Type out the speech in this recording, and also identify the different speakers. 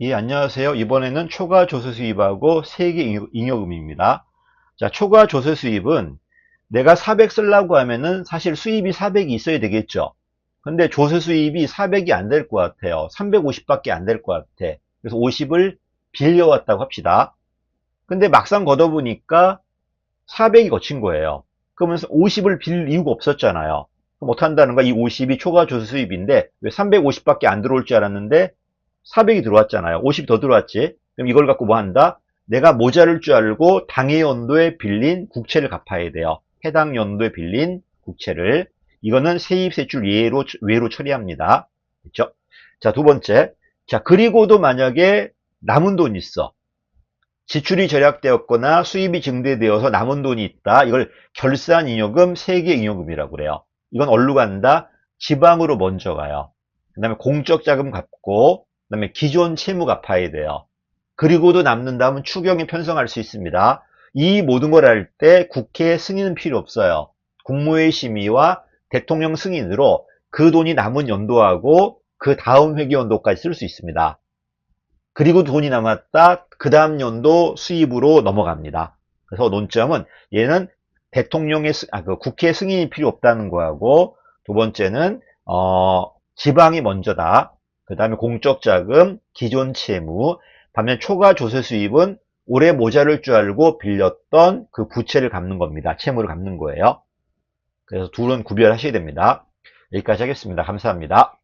Speaker 1: 예, 안녕하세요. 이번에는 초과 조세 수입하고 세계 잉여금입니다. 자, 초과 조세 수입은 내가 400 쓰려고 하면은 사실 수입이 400이 있어야 되겠죠. 근데 조세 수입이 400이 안 될 것 같아요. 350밖에 안 될 것 같아. 그래서 50을 빌려왔다고 합시다. 근데 막상 걷어보니까 400이 거친 거예요. 그러면서 50을 빌 이유가 없었잖아요. 못한다는 거이 50이 초과 조세 수입인데 왜 350밖에 안 들어올 줄 알았는데 400이 들어왔잖아요. 50이 더 들어왔지. 그럼 이걸 갖고 뭐 한다? 내가 모자를 줄 알고 당해 연도에 빌린 국채를 갚아야 돼요. 해당 연도에 빌린 국채를. 이거는 세입세출 예로, 외로 처리합니다. 됐죠? 자, 두 번째. 자, 그리고도 만약에 남은 돈이 있어. 지출이 절약되었거나 수입이 증대되어서 남은 돈이 있다. 이걸 결산잉여금, 세계잉여금이라고 그래요. 이건 어디로 간다? 지방으로 먼저 가요. 그 다음에 공적자금 갚고 그 다음에 기존 채무 갚아야 돼요. 그리고도 남는다면 추경에 편성할 수 있습니다. 이 모든 걸 할 때 국회 승인은 필요 없어요. 국무회의 심의와 대통령 승인으로 그 돈이 남은 연도하고 그 다음 회계 연도까지 쓸 수 있습니다. 그리고 돈이 남았다. 그 다음 연도 수입으로 넘어갑니다. 그래서 논점은 얘는 대통령의 아, 그 국회 승인이 필요 없다는 거하고 두 번째는 어, 지방이 먼저다. 그 다음에 공적 자금, 기존 채무, 반면 초과 조세 수입은 올해 모자랄 줄 알고 빌렸던 그 부채를 갚는 겁니다. 채무를 갚는 거예요. 그래서 둘은 구별하셔야 됩니다. 여기까지 하겠습니다. 감사합니다.